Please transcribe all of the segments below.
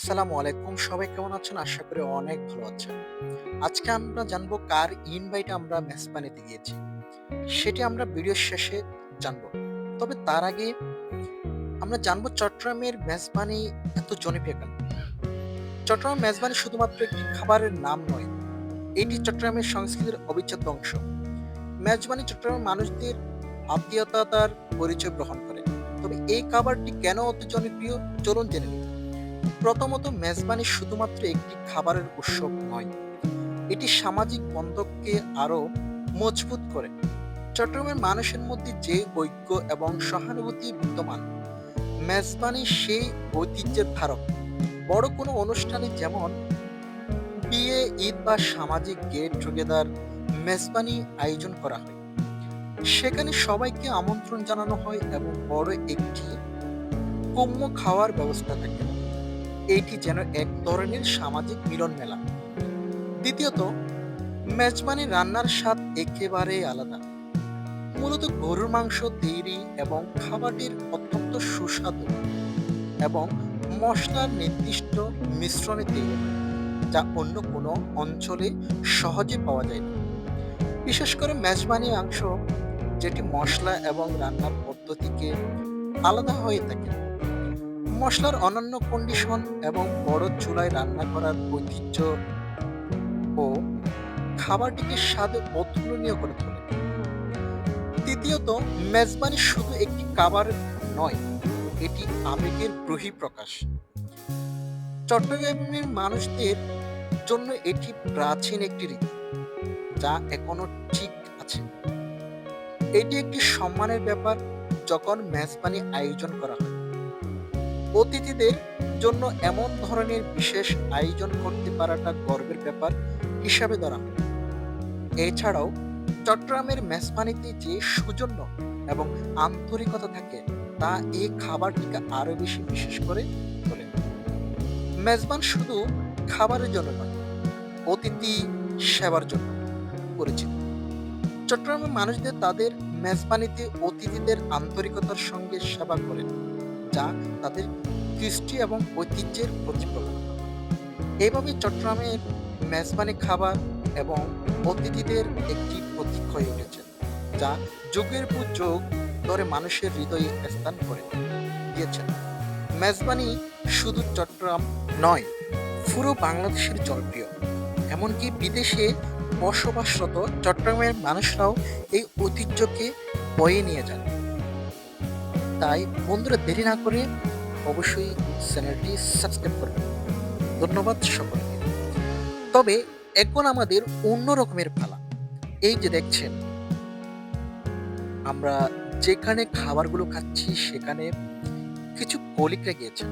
আসসালামু আলাইকুম। সবাই কেমন আছেন? আশা করি অনেক ভালো আছেন। আজকে আমরা জানব কার ইনভাইট আমরা মেসবানিতে গিয়েছি। সেটি আমরা ভিডিওর শেষে জানব। তবে তার আগে আমরা জানব চট্টগ্রামের মেজবানি এত জনপ্রিয় কেন? চট্টগ্রাম মেজবানি শুধুমাত্র একটি খাবারের নাম নয়, এটি চট্টগ্রামের সংস্কৃতির অবিচ্ছেদ্য অংশ। মেজবানি চট্টগ্রামের মানুষদের আত্মীয়তার পরিচয় গ্রহণ করে। তবে এই খাবারটি কেন অত জনপ্রিয়? চলুন জেনে নিই। প্রথমত মেজবানি শুধুমাত্র একটি খাবারের উৎসব নয়, এটি সামাজিক বন্ধনকে আরও মজবুত করে। চট্টগ্রামের মানুষের মধ্যে যে ঐক্য এবং সহানুভূতি বিদ্যমান, মেজবানি সেই ঐতিহ্যের ধারক। বড় কোনো অনুষ্ঠানে যেমন বিয়ে, ঈদ বা সামাজিক গেট টুগেদার মেজবানি আয়োজন করা হয়, সেখানে সবাইকে আমন্ত্রণ জানানো হয় এবং বড় একটি কম্য খাওয়ার ব্যবস্থা থাকে। এইটি যেন এক ধরনের সামাজিক মিলন মেলা। দ্বিতীয়ত, মেজবানি রান্নার স্বাদ একেবারে আলাদা। মূলত গরুর মাংস তৈরি এবং খাবারটির অত্যন্ত সুস্বাদু এবং মশলার নির্দিষ্ট মিশ্রণে তৈরি, যা অন্য কোনো অঞ্চলে সহজে পাওয়া যায় না। বিশেষ করে মেজবানি মাংস, যেটি মশলা এবং রান্নার পদ্ধতিকে আলাদা হয়ে থাকে। মশলার অনন্য কন্ডিশন এবং বড় চুলায় রান্না করার ঐতিহ্য ও খাবারটিকে স্বাদে অতুলনীয় করে তোলে। তৃতীয়ত, মেজবানি শুধু একটি খাবার নয়, এটি আবেগের বহিঃপ্রকাশ। চট্টগ্রামের মানুষদের জন্য এটি প্রাচীন একটি রীতি, যা এখনও ঠিক আছে। এটি একটি সম্মানের ব্যাপার যখন মেজবানি আয়োজন করা হয়। অতিথিদের জন্য এমন ধরনের বিশেষ আয়োজন করতে পারাটা গর্বের ব্যাপার হিসাবে ধরা হয়। এছাড়াও, চট্টগ্রামের মেজবানিতে যে সৌজন্য এবং আন্তরিকতা থাকে, তা এই খাবারটিকে আরও বেশি বিশেষ করে তোলে। মেজবান শুধু খাবারের জন্য নয়, অতিথি সেবার জন্য পরিচিত। চট্টগ্রামের মানুষদের তাদের মেজবানিতে অতিথিদের আন্তরিকতার সঙ্গে সেবা করেন। যা তাদের কৃষ্টি এবং ঐতিহ্যের প্রতিফলন। এইভাবে চট্টগ্রামের মেজবানি খাবার এবং অতিথিদের একটি প্রতীক হয়ে উঠেছে, যা যুগের পর যুগ ধরে মানুষের হৃদয়ে স্থান করে দিয়েছেন মেজবানি শুধু চট্টগ্রাম নয়, পুরো বাংলাদেশের জনপ্রিয়। এমনকি বিদেশে বসবাসরত চট্টগ্রামের মানুষরাও এই ঐতিহ্যকে বয়ে নিয়ে যান। তাই বন্ধুরা দেরি না করে অবশ্যই চ্যানেলটি সাবস্ক্রাইব করবেন। ধন্যবাদ সকলকে। তবে এখন আমাদের অন্য রকমের পালা। এই যে দেখছেন, আমরা যেখানে খাবারগুলো খাচ্ছি সেখানে কিছু কলিকরা গিয়েছেন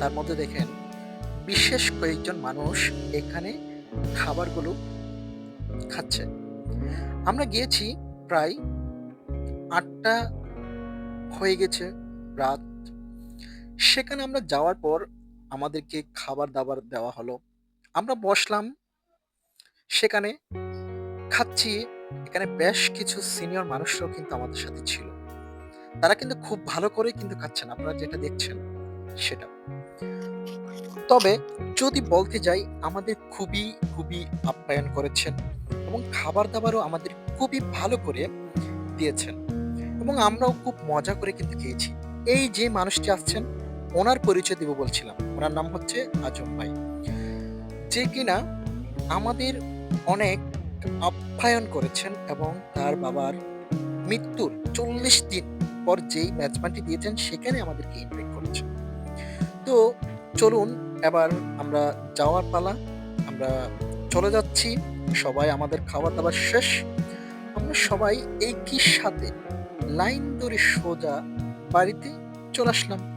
তার মধ্যে দেখেন, বিশেষ কয়েকজন মানুষ এখানে খাবারগুলো খাচ্ছে। আমরা গিয়েছি প্রায় আটটা হয়ে গেছে রাত। সেখানে আমরা যাওয়ার পর আমাদেরকে খাবার দাবার দেওয়া হলো। আমরা বসলাম। সেখানে খাচ্ছি। এখানে বেশ কিছু সিনিয়র মানুষরাও কিন্তু আমাদের সাথে ছিল। তারা কিন্তু খুব ভালো করে কিন্তু খাচ্ছেন। আপনারা যেটা দেখছেন সেটা। তবে যদি বলতে যাই, আমাদের খুবই খুবই আপ্যায়ন করেছেন এবং খাবার দাবারও আমাদের খুবই ভালো করে দিয়েছেন। এবং আমরাও খুব মজা করে কিন্তু খেয়েছি। এই যে মানুষটি আসছেন, ওনার পরিচয় দিব বলছিলাম। ওনার নাম হচ্ছে আজম ভাই। যে কিনা আমাদের অনেক আপ্যায়ন করেছেন এবং তার বাবার মৃত্যুর চল্লিশ দিন পর যেই ম্যাচমানটি দিয়েছেন, সেখানে আমাদেরকে ইনভাইট করেছেন। তো চলুন, এবার আমরা যাওয়ার পালা। আমরা চলে যাচ্ছি। সবাই আমাদের খাবার দাবার শেষ। আমরা সবাই একই সাথে লাইন ধরে সোজা বাড়িতে চলে আসলাম।